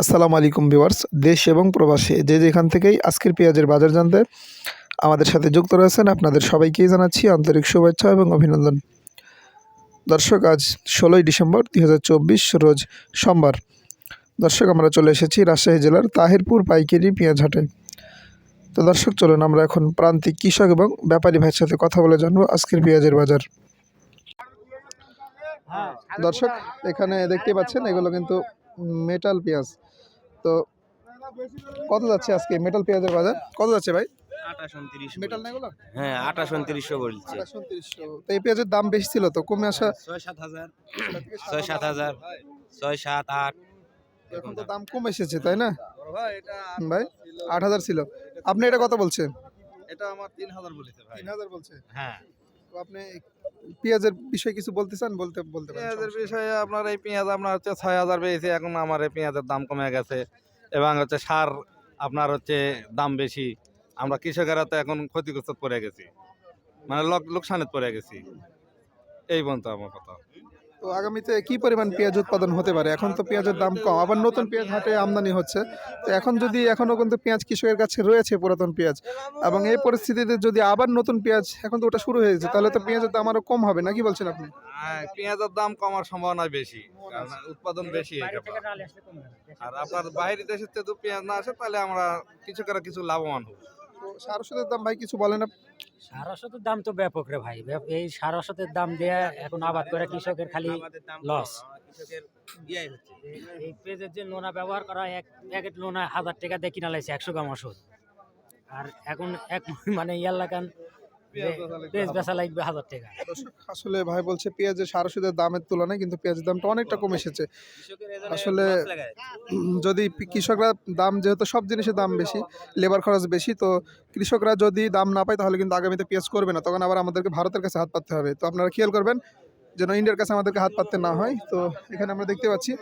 আসসালামু আলাইকুম ভিউয়ার্স, দেশ এবং প্রবাসী যে যেখান থেকেই আজকের পেঁয়াজের বাজার জানতে আমাদের সাথে যুক্ত রয়েছেন আপনাদের সবাইকেই জানাচ্ছি আন্তরিক শুভেচ্ছা এবং অভিনন্দন। দর্শক, আজ ষোলোই ডিসেম্বর দু হাজার চব্বিশ রোজ সোমবার। দর্শক, আমরা চলে এসেছি রাজশাহী জেলার তাহিরপুর পাইকারি পেঁয়াজ হাটে। তো দর্শক, চলুন আমরা এখন প্রান্তিক কৃষক এবং ব্যাপারী ভাইয়ের সাথে কথা বলে জানব আজকের পেঁয়াজের বাজার। দর্শক, এখানে দেখতে পাচ্ছেন, এগুলো কিন্তু মেটাল পেঁয়াজ। তো কত যাচ্ছে আজকে মেটাল পেঁয়াজের বাজার? কত যাচ্ছে ভাই? আঠাশ উনত্রিশ মেটাল না এগুলো? হ্যাঁ আঠাশ উনত্রিশশো বলছে। তো এই পেঁয়াজের দাম বেশি ছিল তো কমে আসা ছয় সাত হাজার। ছয় সাত হাজার। ছয় সাত আট। এখন তো দাম। কম এসেছে তাই না? ভাই আট হাজার ছিল। আপনি এটা কত বলছেন? এটা আমার তিন হাজার বলেছে ভাই। তিন হাজার বলছে? হ্যাঁ। আপনি পেঁয়াজের বিষয়ে কিছু বলতে চান? বলতে বলতে পেঁয়াজের বিষয়ে আপনার এই পেঁয়াজ আপনার হচ্ছে ছয় হাজার পেয়েছে এখন আমার এই পেঁয়াজের দাম কমে গেছে। এবং হচ্ছে সার আপনার হচ্ছে দাম বেশি। আমরা কৃষকেরা তো এখন ক্ষতিগ্রস্ত পড়ে গেছি। মানে লোক- লোকসানে পড়ে গেছি। এই পর্যন্ত আমার কথা। তো আগামীতে কি পরিমাণ পেঁয়াজ উৎপাদন হতে পারে? এখন তো পেঁয়াজের দাম কম, আবার নতুন পেঁয়াজ হাটে আমদানি হচ্ছে। তো এখন যদি এখনও কিন্তু পেঁয়াজ কৃষকের কাছে রয়েছে পুরাতন পেঁয়াজ, এবং এই পরিস্থিতিতে যদি আবার নতুন পেঁয়াজ, এখন তো ওটা শুরু হয়েছে, তাহলে তো পেঁয়াজের দাম আরও কম হবে নাকি বলছেন আপনি? পেঁয়াজের দাম কমার সম্ভাবনা বেশি উৎপাদন বেশি আর আপনার বাইরে দেশের যদি পেঁয়াজ না আসে, তাহলে আমরা কৃষকেরা কিছু লাভবান হব। তো সার ওষুধের দাম ভাই কিছু বলেন আপনি? সার ওষুধের দাম তো ব্যাপক রে ভাই। ব্যাপ- এই সার ওষুধের দাম দিয়ে এখন আবাদ করে কৃষকের খালি লস এই পেজের যে লোনা ব্যবহার করা হয় এক প্যাকেট লোনা হাজার টাকা দিয়ে কিনা লাগছে একশো গ্রাম ওষুধ। আর এখন এক মানে ইয়ার লাগান পেঁয়াজ বেচা লাগবে হাজার টাকা। আসলে ভাই বলছে পেঁয়াজের সার ওষুধের দামের তুলনায় কিন্তু পেঁয়াজের দামটা অনেকটা কমে এসেছে। আসলে যদি কৃষকরা দাম যেহেতু সব জিনিসের দাম বেশি লেবার খরচ বেশি তো কৃষকরা যদি দাম না পায় তাহলে কিন্তু আগামীতে পেঁয়াজ করবে না তখন আবার আমাদেরকে ভারতের কাছে হাত পাততে হবে। তো আপনারা খেয়াল করবেন যেন ইন্ডিয়ার কাছে আমাদেরকে হাত পাততে না হয়। তো এখানে আমরা দেখতে পাচ্ছি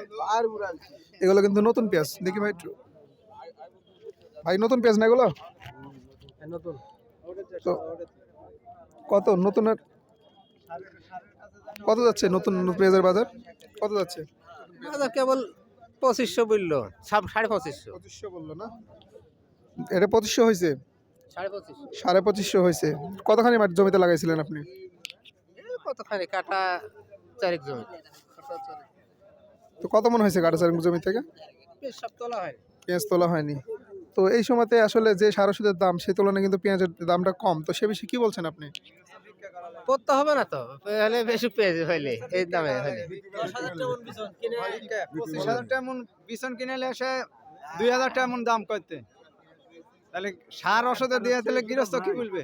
এগুলো কিন্তু নতুন পেঁয়াজ। দেখি ভাই ভাই নতুন পেঁয়াজ না এগুলো? তো কত? নতুন কত যাচ্ছে নতুন পেঁয়াজের বাজার? কত যাচ্ছে? কেবল পঁচিশশো বলল সাড়ে পঁচিশশো। পঁচিশশো বলল না? এটা পঁচিশশো হয়েছে? সাড়ে পঁচিশশো। হয়েছে। কতখানি মাটি জমিতে লাগাইছিলেন আপনি? কতখানি কাটা চারেক জমি। তো কত মন হয়েছে কাটা চারেক জমি থেকে? সব তোলা হয়। পেঁয়াজ তোলা হয়নি। তো এই সময়তে আসলে যে সার ওষুধের দাম সেই তুলনায় কিন্তু পেঁয়াজের দামটা কম। তো সে বিষয়ে কি বলছেন আপনি? পড়তে হবে না তো। হলে বেশি পেয়েছে হইলে এই দামে হইলে। পঁচিশ হাজার টাকা মন বিছন কিনে এলে এসে দুই হাজার টাকা মন দাম করতে তাহলে সার ওষুধে দিয়ে দিলে গৃহস্থ কি বলবে?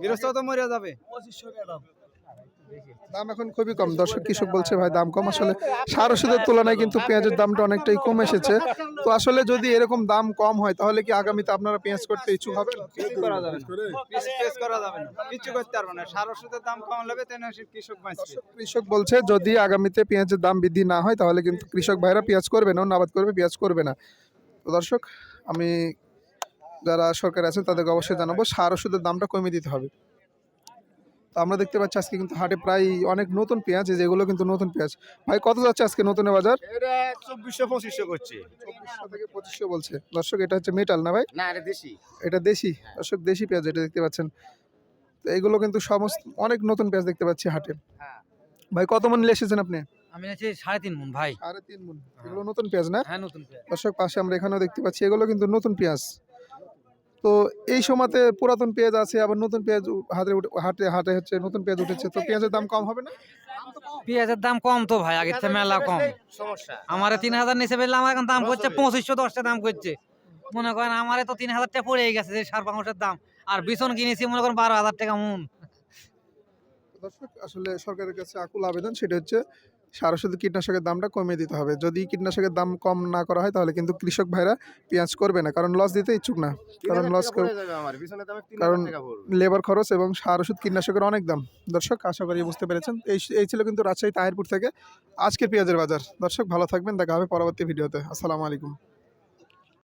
গৃহস্থ তো মরে যাবে। দাম এখন খুবই কম। দর্শক কৃষক বলছে ভাই দাম কম। আসলে সার ওষুধের তুলনায় কিন্তু পেঁয়াজের দামটা অনেকটাই কম এসেছে। তো আসলে যদি এরকম দাম কম হয় তাহলে কি আগামীতে আপনারা পেঁয়াজ করতে ইচ্ছুক হবেন? কিছু করা যাবে না। কিছু কেস করা যাবে না কিছু করতে পারবে না সার ওষুধের দাম কম লাগবে কৃষক কৃষক বলছে যদি আগামীতে পেঁয়াজের দাম বৃদ্ধি না হয় তাহলে কিন্তু কৃষক ভাইরা পেঁয়াজ করবে না অন্য আবাদ করবে পেঁয়াজ করবে না। তো দর্শক আমি যারা সরকার আছেন তাদেরকে অবশ্যই জানাব সার ওষুধের দামটা কমিয়ে দিতে হবে। তো আমরা দেখতে পাচ্ছি আজকে কিন্তু হাটে প্রায় অনেক নতুন পেঁয়াজ এই যেগুলো কিন্তু নতুন পেঁয়াজ। ভাই কত যাচ্ছে আজকে নতুনের বাজার? চব্বিশশো পঁচিশশো করছে। চব্বিশশো থেকে পঁচিশশো বলছে। দর্শক এটা হচ্ছে মেটাল না ভাই? না এটা দেশি। এটা দেশি। দর্শক দেশি পেঁয়াজ এটা দেখতে পাচ্ছেন। তো এগুলো কিন্তু সমস্ত অনেক নতুন পেঁয়াজ দেখতে পাচ্ছি হাটে। হ্যাঁ। ভাই কত মন নিয়ে এসেছেন আপনি? আমি আছি সাড়ে তিন মন ভাই। সাড়ে তিন মন। এগুলো নতুন পেঁয়াজ না? হ্যাঁ নতুন পেঁয়াজ। দর্শক পাশে আমরা এখানেও দেখতে পাচ্ছি এগুলো কিন্তু নতুন পেঁয়াজ। তো এই সময়তে পুরাতন পেঁয়াজ আছে আবার নতুন পেঁয়াজ হাতে হাটে হাটে হচ্ছে নতুন পেঁয়াজ উঠেছে তো পেঁয়াজের দাম কম হবে না? পেঁয়াজের দাম কম তো ভাই আগের থেকে মেলা কম। সমস্যা আমার তিন হাজার নিচে পেলে আমার এখন দাম করছে পঁচিশশো দশটা দাম করছে। মনে করেন আমারে তো তিন হাজার টাকা পড়ে গেছে যে সার পাংশের দাম আর বিছন কিনেছি মনে করেন বারো হাজার টাকা মন। দর্শক আসলে সরকারের কাছে আকুল আবেদন সেটা হচ্ছে সার ওষুধ কীটনাশকের দামটা কমিয়ে দিতে হবে। যদি কীটনাশকের দাম কম না করা হয় তাহলে কিন্তু কৃষক ভাইরা পেঁয়াজ করবে না। কারণ লস দিতে ইচ্ছুক না। কারণ লস কারণ লেবার খরচ এবং সার ওষুধ কীটনাশকের অনেক দাম। দর্শক আশা করি বুঝতে পেরেছেন। এই এই ছিল কিন্তু রাজশাহী তাহিরপুর থেকে আজকের পেঁয়াজের বাজার। দর্শক ভালো থাকবেন। দেখা হবে পরবর্তী ভিডিওতে। আসসালামু আলাইকুম।